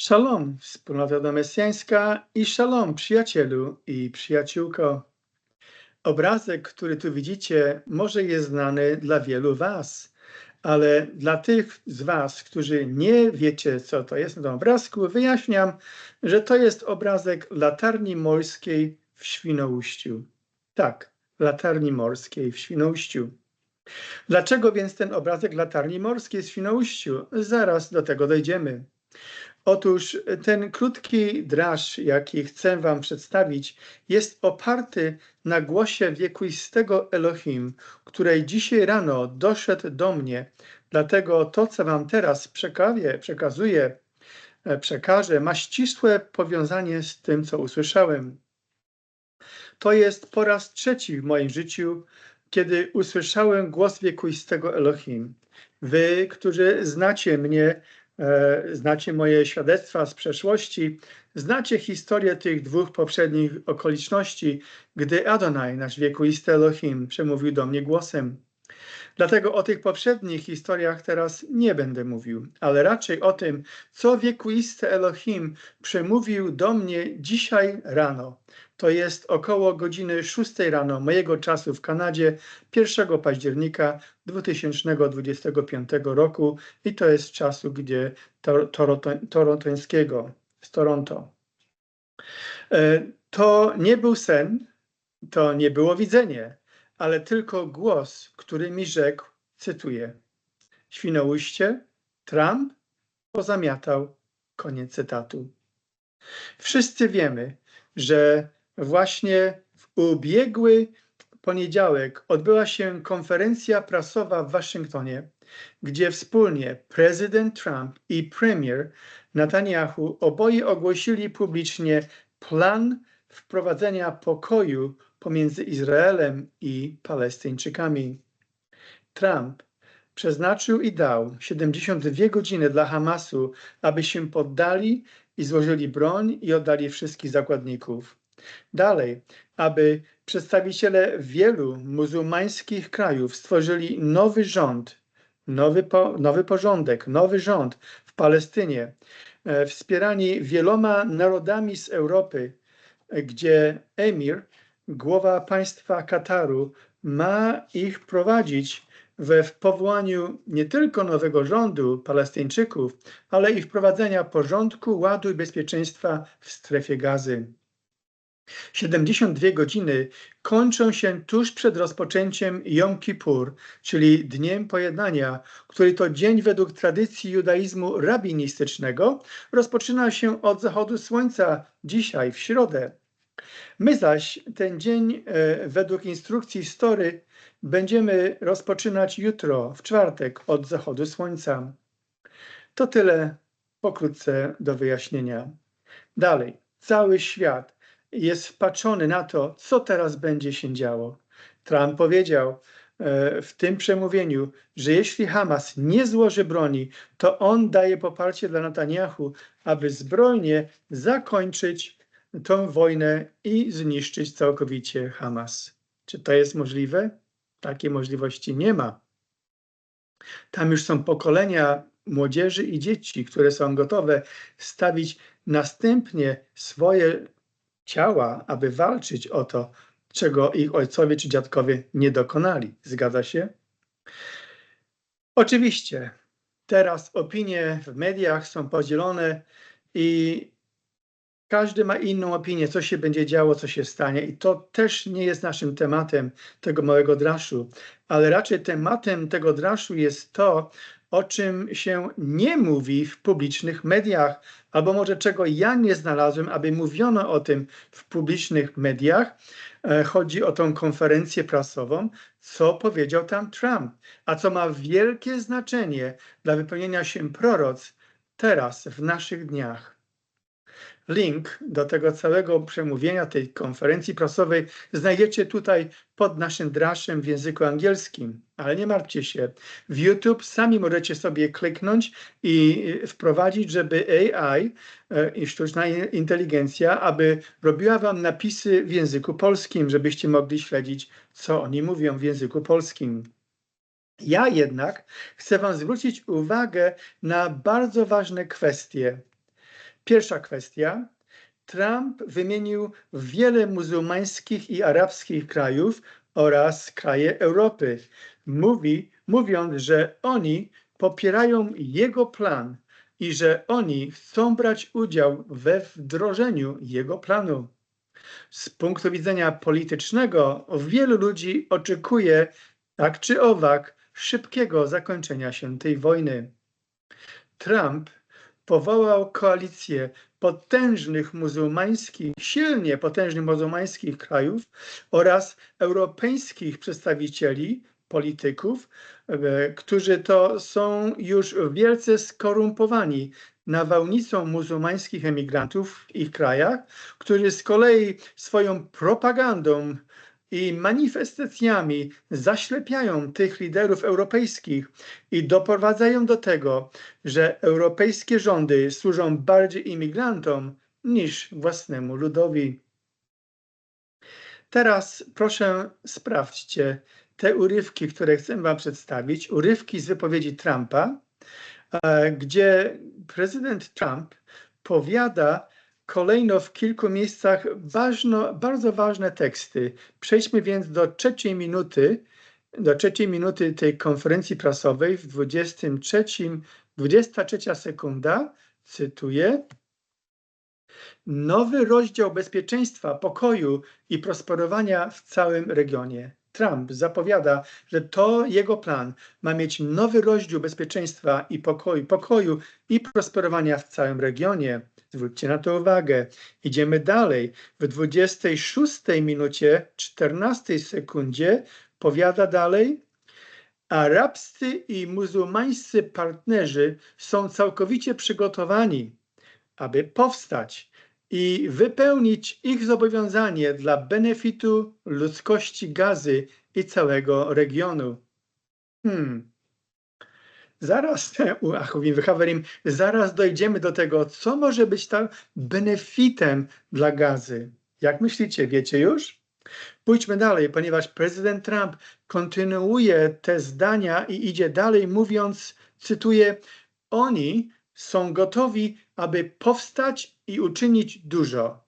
Shalom, wspólnota domesjańska i shalom, przyjacielu i przyjaciółko. Obrazek, który tu widzicie, może jest znany dla wielu Was, ale dla tych z Was, którzy nie wiecie, co to jest na tym obrazku, wyjaśniam, że to jest obrazek latarni morskiej w Świnoujściu. Tak, latarni morskiej w Świnoujściu. Dlaczego więc ten obrazek latarni morskiej w Świnoujściu? Zaraz do tego dojdziemy. Otóż ten krótki draż, jaki chcę Wam przedstawić, jest oparty na głosie wiekuistego Elohim, której dzisiaj rano doszedł do mnie. Dlatego to, co Wam teraz przekazuję, e, przekażę, ma ścisłe powiązanie z tym, co usłyszałem. To jest po raz trzeci w moim życiu, kiedy usłyszałem głos wiekuistego Elohim. Wy, którzy znacie mnie, znacie moje świadectwa z przeszłości, znacie historię tych dwóch poprzednich okoliczności, gdy Adonai, nasz wiekuisty Elohim, przemówił do mnie głosem. Dlatego o tych poprzednich historiach teraz nie będę mówił, ale raczej o tym, co wiekuisty Elohim przemówił do mnie dzisiaj rano. To jest około godziny 6 rano mojego czasu w Kanadzie 1 października 2025 roku i to jest czasu, gdzie torontońskiego, z Toronto. E, to nie był sen, to nie było widzenie, ale tylko głos, który mi rzekł, cytuję, Świnoujście, Trump pozamiatał, koniec cytatu. Wszyscy wiemy, że właśnie w ubiegły poniedziałek odbyła się konferencja prasowa w Waszyngtonie, gdzie wspólnie prezydent Trump i premier Netanyahu oboje ogłosili publicznie plan wprowadzenia pokoju pomiędzy Izraelem i Palestyńczykami. Trump przeznaczył i dał 72 godziny dla Hamasu, aby się poddali i złożyli broń i oddali wszystkich zakładników. Dalej, aby przedstawiciele wielu muzułmańskich krajów stworzyli nowy rząd, nowy, po, nowy porządek, nowy rząd w Palestynie, e, wspierani wieloma narodami z Europy, gdzie emir, głowa państwa Kataru, ma ich prowadzić we powołaniu nie tylko nowego rządu Palestyńczyków, ale i wprowadzenia porządku, ładu i bezpieczeństwa w strefie gazy. 72 godziny kończą się tuż przed rozpoczęciem Jom Kippur, czyli Dniem Pojednania, który to dzień według tradycji judaizmu rabinistycznego rozpoczyna się od zachodu słońca dzisiaj, w środę. My zaś ten dzień e, według instrukcji story będziemy rozpoczynać jutro, w czwartek, od zachodu słońca. To tyle pokrótce do wyjaśnienia. Dalej, cały świat jest wpatrzony na to, co teraz będzie się działo. Trump powiedział e, w tym przemówieniu, że jeśli Hamas nie złoży broni, to on daje poparcie dla Netanyahu, aby zbrojnie zakończyć tę wojnę i zniszczyć całkowicie Hamas. Czy to jest możliwe? Takiej możliwości nie ma. Tam już są pokolenia młodzieży i dzieci, które są gotowe stawić następnie swoje ciała, aby walczyć o to, czego ich ojcowie czy dziadkowie nie dokonali. Zgadza się? Oczywiście, teraz opinie w mediach są podzielone i każdy ma inną opinię, co się będzie działo, co się stanie, i to też nie jest naszym tematem tego małego draszu, ale raczej tematem tego draszu jest to, o czym się nie mówi w publicznych mediach, albo może czego ja nie znalazłem, aby mówiono o tym w publicznych mediach. E, chodzi o tą konferencję prasową, co powiedział tam Trump, a co ma wielkie znaczenie dla wypełnienia się proroc teraz, w naszych dniach. Link do tego całego przemówienia, tej konferencji prasowej znajdziecie tutaj pod naszym draszem w języku angielskim. Ale nie martwcie się. W YouTube sami możecie sobie kliknąć i wprowadzić, żeby AI e, i sztuczna inteligencja, aby robiła wam napisy w języku polskim, żebyście mogli śledzić, co oni mówią w języku polskim. Ja jednak chcę wam zwrócić uwagę na bardzo ważne kwestie Pierwsza kwestia. Trump wymienił wiele muzułmańskich i arabskich krajów oraz kraje Europy. Mówi, mówiąc, że oni popierają jego plan i że oni chcą brać udział we wdrożeniu jego planu. Z punktu widzenia politycznego wielu ludzi oczekuje, tak czy owak, szybkiego zakończenia się tej wojny. Trump powołał koalicję potężnych muzułmańskich, silnie potężnych muzułmańskich krajów oraz europejskich przedstawicieli, polityków, e, którzy to są już wielce skorumpowani nawałnicą muzułmańskich emigrantów w ich krajach, którzy z kolei swoją propagandą i manifestacjami zaślepiają tych liderów europejskich i doprowadzają do tego, że europejskie rządy służą bardziej imigrantom niż własnemu ludowi. Teraz proszę sprawdźcie te urywki, które chcę Wam przedstawić, urywki z wypowiedzi Trumpa, e, gdzie prezydent Trump powiada, kolejno w kilku miejscach ważno, bardzo ważne teksty. Przejdźmy więc do trzeciej minuty, do trzeciej minuty tej konferencji prasowej w 23, 23 sekunda, cytuję. Nowy rozdział bezpieczeństwa, pokoju i prosperowania w całym regionie. Trump zapowiada, że to jego plan ma mieć nowy rozdział bezpieczeństwa i pokoju, pokoju i prosperowania w całym regionie. Zwróćcie na to uwagę. Idziemy dalej. W 26 minucie, 14 sekundzie powiada dalej, arabscy i muzułmańscy partnerzy są całkowicie przygotowani, aby powstać i wypełnić ich zobowiązanie dla benefitu ludzkości Gazy i całego regionu. Hmm. Zaraz, Wychawerim, zaraz dojdziemy do tego, co może być tam benefitem dla gazy. Jak myślicie, wiecie już? Pójdźmy dalej, ponieważ prezydent Trump kontynuuje te zdania i idzie dalej, mówiąc, cytuję, oni są gotowi, aby powstać i uczynić dużo.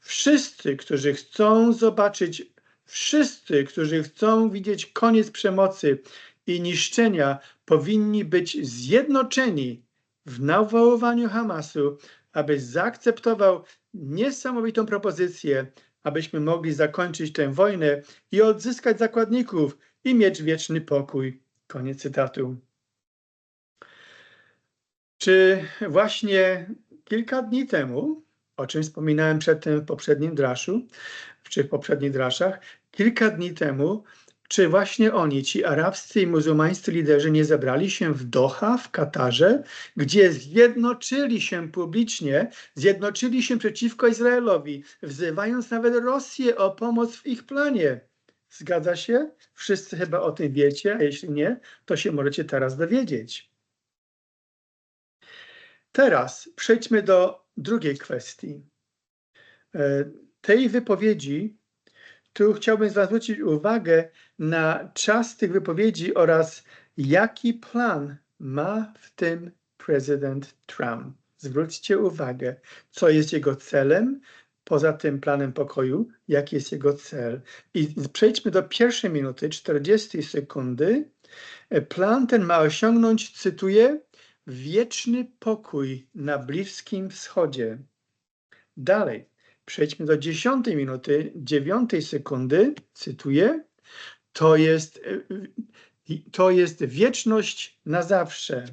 Wszyscy, którzy chcą zobaczyć, wszyscy, którzy chcą widzieć koniec przemocy i niszczenia, powinni być zjednoczeni w nawoływaniu Hamasu, aby zaakceptował niesamowitą propozycję, abyśmy mogli zakończyć tę wojnę i odzyskać zakładników i mieć wieczny pokój. Koniec cytatu. Czy właśnie kilka dni temu, o czym wspominałem przedtem w poprzednim draszu, czy w poprzednich draszach, kilka dni temu czy właśnie oni, ci arabscy i muzułmańscy liderzy, nie zebrali się w Doha, w Katarze, gdzie zjednoczyli się publicznie, zjednoczyli się przeciwko Izraelowi, wzywając nawet Rosję o pomoc w ich planie? Zgadza się? Wszyscy chyba o tym wiecie, a jeśli nie, to się możecie teraz dowiedzieć. Teraz przejdźmy do drugiej kwestii. E, tej wypowiedzi tu chciałbym zwrócić uwagę na czas tych wypowiedzi oraz jaki plan ma w tym prezydent Trump. Zwróćcie uwagę, co jest jego celem, poza tym planem pokoju, jaki jest jego cel. I przejdźmy do pierwszej minuty, 40 sekundy. Plan ten ma osiągnąć, cytuję, wieczny pokój na Bliskim Wschodzie. Dalej, Przejdźmy do dziesiątej minuty, dziewiątej sekundy, cytuję. To jest, to jest wieczność na zawsze.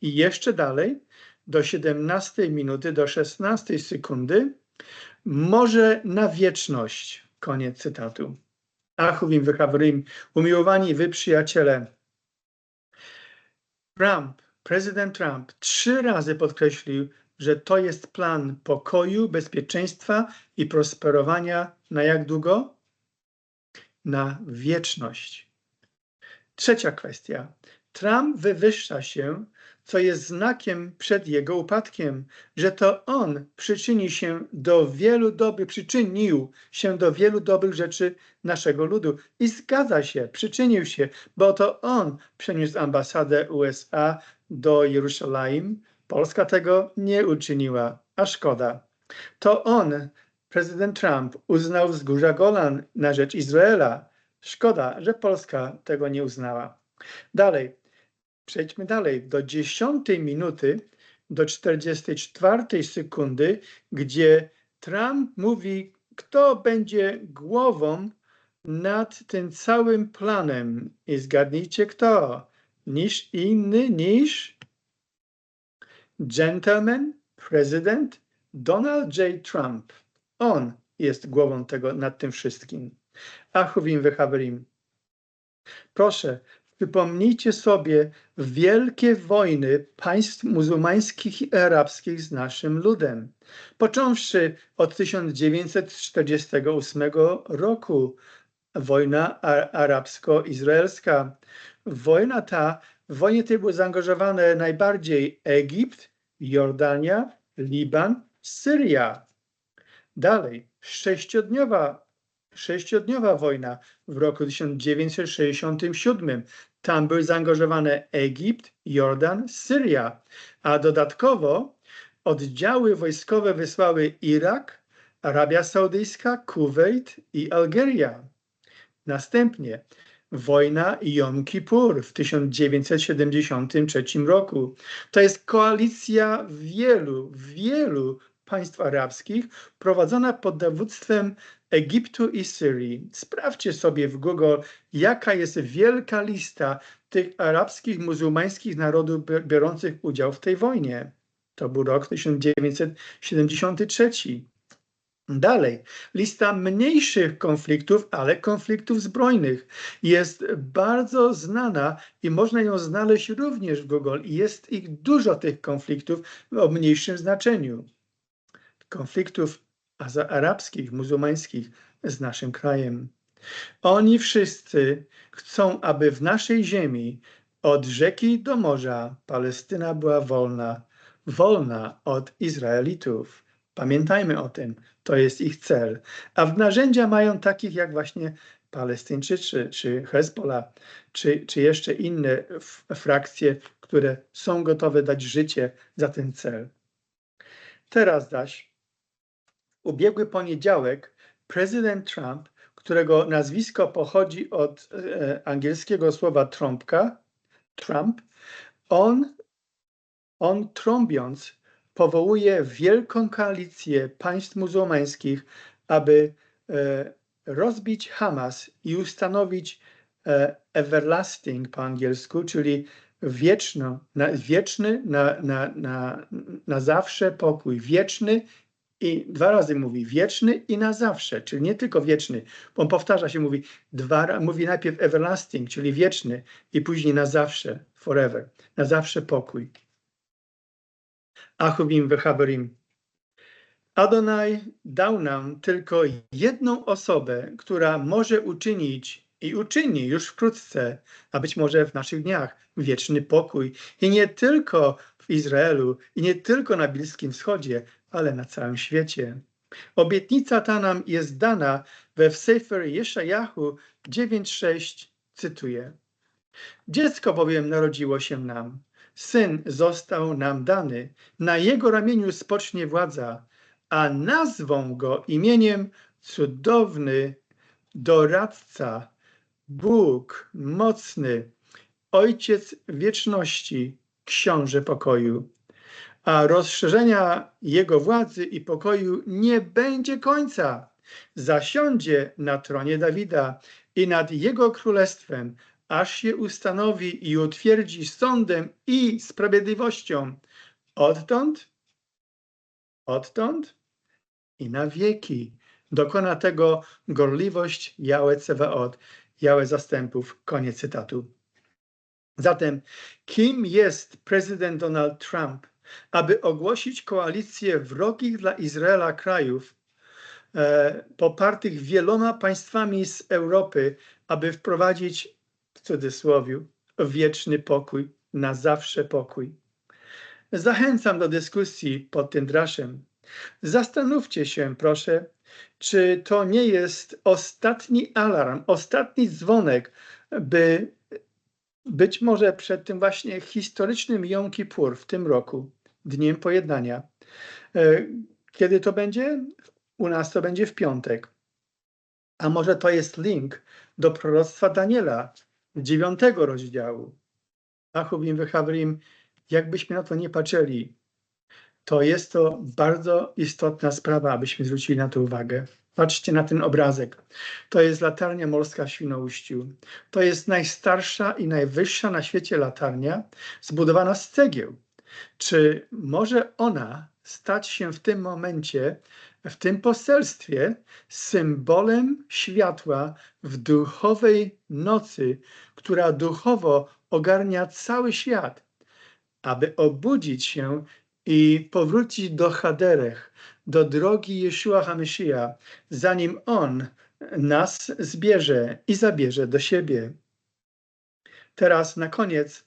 I jeszcze dalej, do 17 minuty, do 16 sekundy, może na wieczność. Koniec cytatu. Achuvim wychawrim, umiłowani wy przyjaciele. Trump, prezydent Trump trzy razy podkreślił, że to jest plan pokoju, bezpieczeństwa i prosperowania na jak długo? Na wieczność. Trzecia kwestia. Trump wywyższa się, co jest znakiem przed jego upadkiem, że to on przyczyni się do wielu dobrych, przyczynił się do wielu dobrych rzeczy naszego ludu. I zgadza się, przyczynił się, bo to on przeniósł ambasadę USA do Jerusalem, Polska tego nie uczyniła, a szkoda. To on, prezydent Trump, uznał wzgórza Golan na rzecz Izraela. Szkoda, że Polska tego nie uznała. Dalej, przejdźmy dalej. Do dziesiątej minuty, do 44 sekundy, gdzie Trump mówi, kto będzie głową nad tym całym planem. I zgadnijcie kto? Niż inny niż gentleman, prezydent Donald J. Trump. On jest głową tego nad tym wszystkim. Achuvim wychaverim. Proszę, przypomnijcie sobie wielkie wojny państw muzułmańskich i arabskich z naszym ludem. Począwszy od 1948 roku, wojna arabsko-izraelska. Wojna ta, w wojnie tej były zaangażowane najbardziej Egipt, Jordania, Liban, Syria. Dalej, sześciodniowa, sześciodniowa wojna w roku 1967. Tam były zaangażowane Egipt, Jordan, Syria, a dodatkowo oddziały wojskowe wysłały Irak, Arabia Saudyjska, Kuwait i Algeria. Następnie wojna Jom Kippur w 1973 roku. To jest koalicja wielu, wielu państw arabskich prowadzona pod dowództwem Egiptu i Syrii. Sprawdźcie sobie w Google, jaka jest wielka lista tych arabskich, muzułmańskich narodów biorących udział w tej wojnie. To był rok 1973. Dalej, lista mniejszych konfliktów, ale konfliktów zbrojnych jest bardzo znana i można ją znaleźć również w Google. Jest ich dużo tych konfliktów o mniejszym znaczeniu. Konfliktów arabskich, muzułmańskich z naszym krajem. Oni wszyscy chcą, aby w naszej ziemi od rzeki do morza Palestyna była wolna, wolna od Izraelitów. Pamiętajmy o tym, to jest ich cel. A w narzędzia mają takich jak właśnie Palestyńczycy, czy Hezbollah, czy, czy jeszcze inne frakcje, które są gotowe dać życie za ten cel. Teraz zaś, ubiegły poniedziałek, prezydent Trump, którego nazwisko pochodzi od e, angielskiego słowa trąbka, Trump, on, on trąbiąc powołuje wielką koalicję państw muzułmańskich, aby e, rozbić Hamas i ustanowić e, everlasting po angielsku, czyli wieczno, na, wieczny na, na, na, na zawsze pokój, wieczny i dwa razy mówi wieczny i na zawsze, czyli nie tylko wieczny. On powtarza się, mówi, dwa, mówi najpierw everlasting, czyli wieczny i później na zawsze, forever, na zawsze pokój. Achubim Wechaberim. Adonai dał nam tylko jedną osobę, która może uczynić i uczyni już wkrótce, a być może w naszych dniach, wieczny pokój. I nie tylko w Izraelu, i nie tylko na Bliskim Wschodzie, ale na całym świecie. Obietnica ta nam jest dana we Sefer Jeszajahu 9:6, cytuję. Dziecko bowiem narodziło się nam, Syn został nam dany, na jego ramieniu spocznie władza, a nazwą go imieniem cudowny doradca, Bóg mocny, Ojciec wieczności, Książę pokoju. A rozszerzenia jego władzy i pokoju nie będzie końca. Zasiądzie na tronie Dawida i nad jego królestwem, aż się ustanowi i utwierdzi sądem i sprawiedliwością odtąd, odtąd i na wieki. Dokona tego gorliwość Jałe Cewaot, Jałe Zastępów. Koniec cytatu. Zatem kim jest prezydent Donald Trump, aby ogłosić koalicję wrogich dla Izraela krajów, e, popartych wieloma państwami z Europy, aby wprowadzić cudzysłowiu, wieczny pokój, na zawsze pokój. Zachęcam do dyskusji pod tym draszem. Zastanówcie się, proszę, czy to nie jest ostatni alarm, ostatni dzwonek, by być może przed tym właśnie historycznym Jom Kippur w tym roku dniem pojednania. E, kiedy to będzie? U nas to będzie w piątek. A może to jest link do proroctwa Daniela, dziewiątego rozdziału. Achubim wychabrim, jakbyśmy na to nie patrzyli, to jest to bardzo istotna sprawa, abyśmy zwrócili na to uwagę. Patrzcie na ten obrazek. To jest latarnia morska w Świnoujściu. To jest najstarsza i najwyższa na świecie latarnia, zbudowana z cegieł. Czy może ona stać się w tym momencie, w tym poselstwie, symbolem światła w duchowej nocy, która duchowo ogarnia cały świat, aby obudzić się i powrócić do Haderech, do drogi Jeszua HaMashiach, zanim On nas zbierze i zabierze do siebie. Teraz na koniec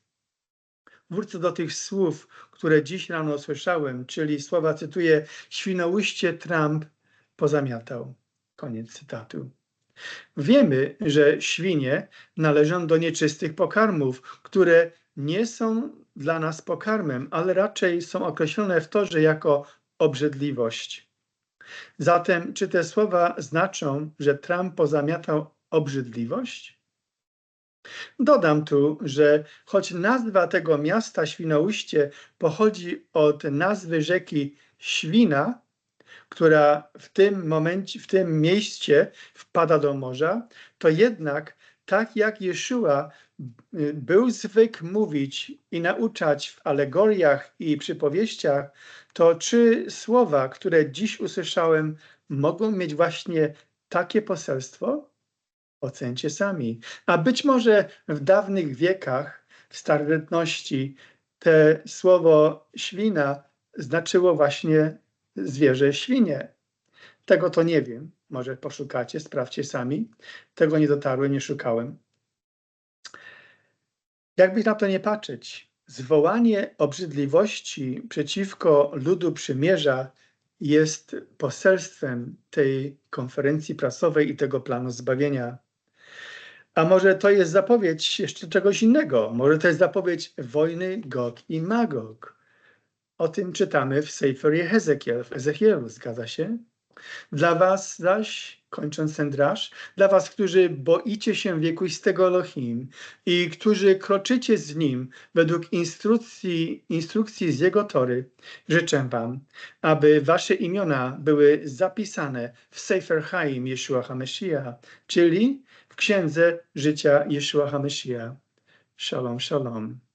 wrócę do tych słów, które dziś rano słyszałem, czyli słowa cytuję, świnoujście Trump pozamiatał. Koniec cytatu. Wiemy, że świnie należą do nieczystych pokarmów, które nie są dla nas pokarmem, ale raczej są określone w torze jako obrzydliwość. Zatem, czy te słowa znaczą, że Trump pozamiatał obrzydliwość? Dodam tu, że choć nazwa tego miasta Świnoujście pochodzi od nazwy rzeki Świna, która w tym momencie, w tym miejscu wpada do morza, to jednak tak jak Jeszua y, był zwykł mówić i nauczać w alegoriach i przypowieściach, to czy słowa, które dziś usłyszałem, mogą mieć właśnie takie poselstwo? Ocencie sami. A być może w dawnych wiekach, w starożytności, te słowo świna znaczyło właśnie zwierzę świnie. Tego to nie wiem. Może poszukacie, sprawdźcie sami. Tego nie dotarłem, nie szukałem. Jakby na to nie patrzeć, zwołanie obrzydliwości przeciwko ludu przymierza jest poselstwem tej konferencji prasowej i tego planu zbawienia. A może to jest zapowiedź jeszcze czegoś innego? Może to jest zapowiedź wojny Gog i Magog. O tym czytamy w Sejferie Hezekiel, w Ezechielu, zgadza się? Dla was zaś, kończąc ten dla was, którzy boicie się wiekuistego Elohim i którzy kroczycie z Nim według instrukcji, instrukcji z Jego tory, życzę wam, aby wasze imiona były zapisane w Sefer Chaim Yeshua HaMashiach, czyli w Księdze Życia Yeshua HaMashiach. Shalom, shalom.